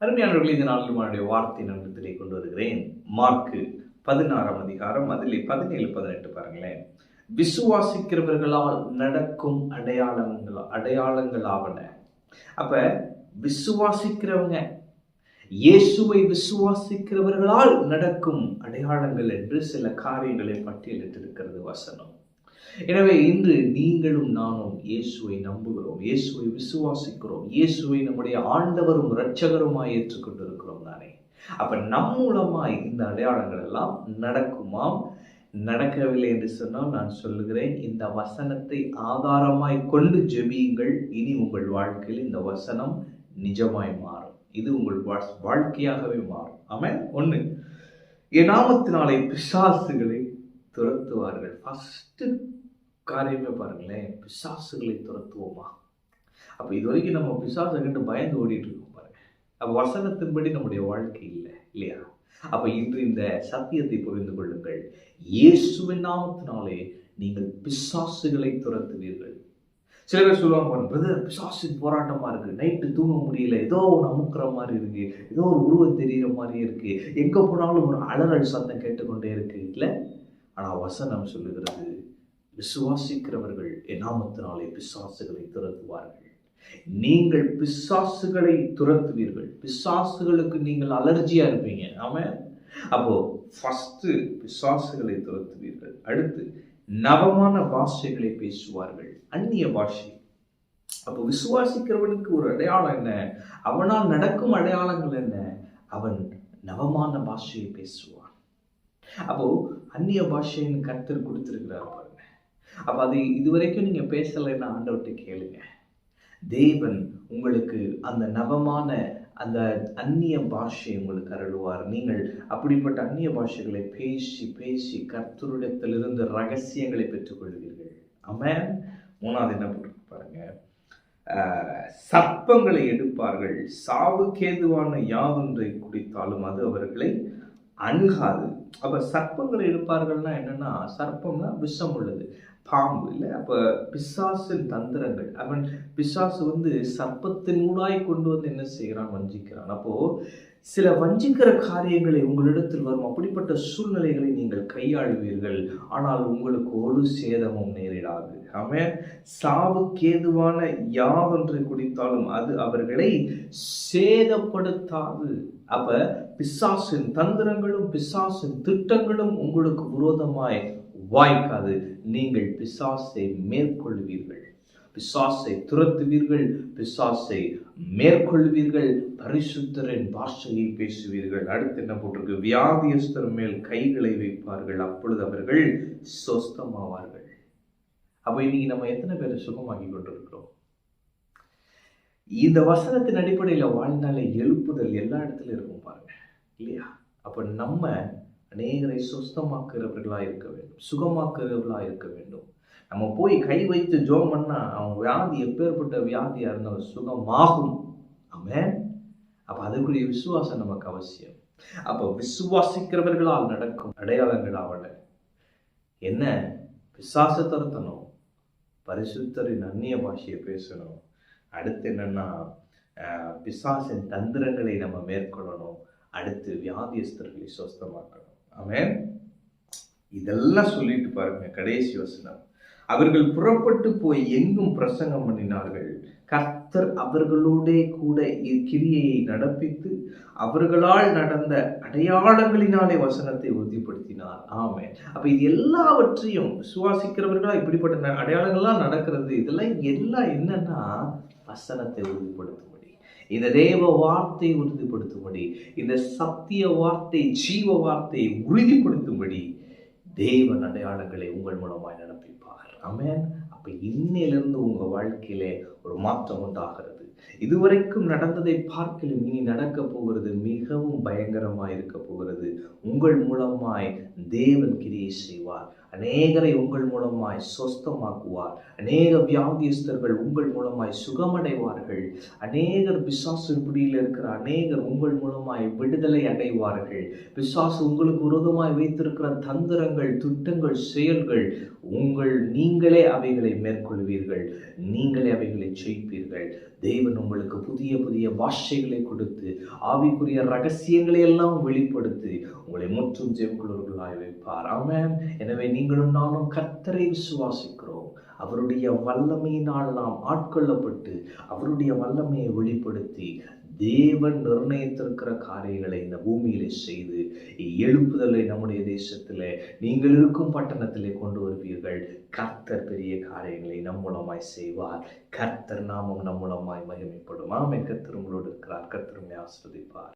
அருமையானவர்கள் இந்த நாளிலுமானுடைய வார்த்தை நன்றத்திலே கொண்டு வருகிறேன். மார்க்கு பதினாறாம் அதிகாரம் அதில் பதினேழு பதினெட்டு பாருங்களேன். விசுவாசிக்கிறவர்களால் நடக்கும் அடையாளங்கள் அடையாளங்களாவன. அப்ப விசுவாசிக்கிறவங்க இயேசுவை விசுவாசிக்கிறவர்களால் நடக்கும் அடையாளங்கள் என்று சில காரியங்களை பட்டியலிட்டிருக்கிறது வசனம். எனவே இன்று நீங்களும் நானும் இயேசுவை நம்புகிறோம் இயேசுவை விசுவாசிக்கிறோம் இயேசுவை நம்முடைய ஆண்டவரும் இரட்சகருமாய் ஏற்றுக்கொண்டிருக்கிறோம் தானே. அப்ப நம் மூலமாய் இந்த அடையாளங்கள் எல்லாம் நடக்குமாம் நடக்கவில்லை என்று சொன்னால் நான் சொல்லுகிறேன் இந்த வசனத்தை ஆதாரமாய் கொண்டு ஜெபியுங்கள். இனி உங்கள் வாழ்க்கையில் இந்த வசனம் நிஜமாய் மாறும். இது உங்கள் வாழ்க்கையாகவே மாறும். ஆமென்? ஒண்ணு. என் நாமத்தினாலே பிசாசுகளை துரத்துவார்கள். ஃபஸ்ட்டு காரியமே பாருங்களேன் பிசாசுகளை துரத்துவோமா? அப்போ இது வரைக்கும் நம்ம பிசாசை கண்டு பயந்து ஓடிட்டு இருக்கோம் பாருங்க. அப்போ வசனத்தின்படி நம்முடைய வாழ்க்கை இல்லை இல்லையா? அப்போ இன்று இந்த சத்தியத்தை புரிந்து கொள்ளுங்கள். இயேசுவின் நாமத்தினாலே நீங்கள் பிசாசுகளை துரத்துவீர்கள். சில பேர் சொல்லுவாங்க பிரதர் பிசாசின் போராட்டமாக இருக்கு. நைட்டு தூங்க முடியல. ஏதோ ஒன்று அமுக்கிற மாதிரி இருக்கு. ஏதோ ஒரு உருவம் தெரிகிற மாதிரி இருக்கு. எங்கே போனாலும் ஒரு அலறல் சத்தம் கேட்டுக்கொண்டே இருக்கு. இல்லை? ஆனால் வசனம் சொல்லுகிறது விசுவாசிக்கிறவர்கள் என்னாமத்தினாலே பிசாசுகளை துரத்துவார்கள். நீங்கள் பிசாசுகளை துரத்துவீர்கள். பிசாசுகளுக்கு நீங்கள் அலர்ஜியா இருப்பீங்க. ஆமா அப்போ ஃபஸ்ட்டு பிசாசுகளை துரத்துவீர்கள். அடுத்து நவமான பாஷைகளை பேசுவார்கள். அந்நிய பாஷை. அப்போ விசுவாசிக்கிறவனுக்கு ஒரு அடையாளம் என்ன? அவனால் நடக்கும் அடையாளங்கள் என்ன? அவன் நவமான பாஷையை பேசுவான். அப்போ அந்நிய பாஷைன்னு கர்த்தர் கொடுத்திருக்கிறார் பாருங்க. அப்போ அது இதுவரைக்கும் நீங்கள் பேசலைன்னு ஆண்டவர்கிட்ட கேளுங்க. தேவன் உங்களுக்கு அந்த நவமான அந்த அந்நிய பாஷையை உங்களுக்கு அருள்வார். நீங்கள் அப்படிப்பட்ட அந்நிய பாஷைகளை பேசி பேசி கர்த்தருடத்திலிருந்து ரகசியங்களை பெற்றுக்கொள்வீர்கள். ஆமென் மூணாவது என்ன போட்டிருக்கு பாருங்க. சர்ப்பங்களை எடுப்பார்கள். சாவுக்கேதுவான யாதொன்றை குடித்தாலும் அது அவர்களை அணுகாது. அப்போ சர்ப்பங்களை எடுப்பார்கள்னா என்னன்னா சர்ப்பம்னா விஷம் உள்ளது. பாம்பு இல்லை? அப்போ பிசாசின் தந்திரங்கள் அவன் பிசாசு வந்து சர்ப்பத்தின் ஊடாய் கொண்டு வந்து என்ன செய்கிறான்? வஞ்சிக்கிறான். அப்போது சில வஞ்சிக்கிற காரியங்களை உங்களிடத்தில் வரும் அப்படிப்பட்ட சூழ்நிலைகளை நீங்கள் கையாளுவீர்கள். ஆனால் உங்களுக்கு ஒரு சேதமும் நேரிடாது. அவன் சாவுக்கேதுவான யாதொன்றை குடித்தாலும் அது அவர்களை சேதப்படுத்தாது. அப்ப பிசாசின் தந்திரங்களும் பிசாசின் திட்டங்களும் உங்களுக்கு விரோதமாய் வாய்க்காது. நீங்கள் பிசாசை மேற்கொள்வீர்கள். பிசாசை துரத்துவீர்கள். பிசாசை மேற்கொள்வீர்கள். பரிசுத்தரின் பாஷையை பேசுவீர்கள். அடுத்து என்ன போட்டிருக்கு? வியாதியஸ்தர் மேல் கைகளை வைப்பார்கள். அப்பொழுது அவர்கள் சொஸ்தமாவார்கள். அப்போ இன்னைக்கு நம்ம எத்தனை பேரை சுகமாக்கி கொண்டிருக்கிறோம்? இந்த வசனத்தின் அடிப்படையில் வாழ்நாளை எழுப்புதல் எல்லா இடத்துலயும் இருக்கும் பாருங்க. இல்லையா? அப்போ நம்ம அநேகரை சுஸ்தமாக்குறவர்களாக இருக்க வேண்டும். சுகமாக்குறவர்களாக இருக்க வேண்டும். நம்ம போய் கை வைத்து ஜோம் பண்ணா அவன் வியாதி எப்பேற்பட்ட வியாதியாக இருந்தாலும் சுகமாகும். ஆமென். அப்போ அதுக்குரிய விசுவாசம் நமக்கு அவசியம். அப்போ விசுவாசிக்கிறவர்களால் நடக்கும் அடையாளங்கள் அவளை என்ன? விசுவாச தருத்தணும் பரிசுத்தரின் அந்நிய பாஷையை பேசணும். அடுத்து என்னன்னா பிசாசின் தந்திரங்களை நம்ம மேற்கொள்ளணும். அடுத்து வியாதியஸ்தர்களை சுஸ்தமாக்கணும். ஆமேன். இதெல்லாம் சொல்லிட்டு பாருங்க கடைசி வசனம். அவர்கள் புறப்பட்டு போய் எங்கும் பிரசங்கம் பண்ணினார்கள். கர்த்தர் அவர்களோடே கூட கிரியையை நடப்பித்து அவர்களால் நடந்த அடையாளங்களினாலே வசனத்தை உறுதிப்படுத்தினார். ஆமே அப்ப இது எல்லாவற்றையும் விசுவாசிக்கிறவர்களா இப்படிப்பட்ட ந- அடையாளங்கள்லாம் நடக்கிறது இதெல்லாம் எல்லாம் என்னன்னா வசனத்தை உறுதிப்படுத்தும். இந்த தேவ வார்த்தை உறுதிப்படுத்தும்படி இந்த சத்திய வார்த்தை ஜீவ வார்த்தை உறுதிப்படுத்தும்படி தேவன் அடையாளங்களை உங்கள் மூலமாய் நடப்பிப்பார். அமேன் அப்ப இன்னிலிருந்து உங்க வாழ்க்கையிலே ஒரு மாற்றம் உண்டாகிறது. இதுவரைக்கும் நடந்ததை பார்க்கலும் இனி நடக்க போகிறது மிகவும் பயங்கரமாய் இருக்க போகிறது. உங்கள் மூலமாய் தேவன் கிரியை செய்வார். அநேகரை உங்கள் மூலமாய் சொஸ்தமாக்குவார் அநேக வியாதியஸ்தர்கள் உங்கள் மூலமாய் சுகமடைவார்கள். அநேகர் பிசாசு பிடியில் இருக்கிற அநேகர் உங்கள் மூலமாய் விடுதலை அடைவார்கள். பிசாசு உங்களுக்கு விரோதமாய் வைத்திருக்கிற தந்திரங்கள் திட்டங்கள் செயல்கள் உங்கள் நீங்களே அவைகளை மேற்கொள்வீர்கள். நீங்களே அவைகளை செய்ப்பீர்கள் தேவன் உங்களுக்கு புதிய புதிய பாஷைகளை கொடுத்து ஆவிக்குரிய ரகசியங்களை எல்லாம் வெளிப்படுத்தி உங்களை முற்றும் ஜெயக்குள்ளவர்களாய் வைப்பார். ஆமென். எனவே நீங்களும் நானும் கர்த்தரை விசுவாசிக்கிறோம். அவருடைய வல்லமையினால் நாம் ஆட்கொள்ளப்பட்டு அவருடைய வல்லமையை வெளிப்படுத்தி தேவன் நிர்ணயித்திருக்கிற காரியங்களை இந்த பூமியிலே செய்து எழுப்புதலை நம்முடைய தேசத்தில் நீங்கள் இருக்கும் பட்டணத்திலே கொண்டு வருவீர்கள். கர்த்தர் பெரிய காரியங்களை நம் மூலமாய் செய்வார். கர்த்தர் நாமம் நம் மூலமாய் மகிமைப்படும். ஆமை கர்த்தர் உங்களோடு இருக்கிறார். கர்த்தர் ஆஸ்ரதிப்பார் ஆஸ்வதிப்பார்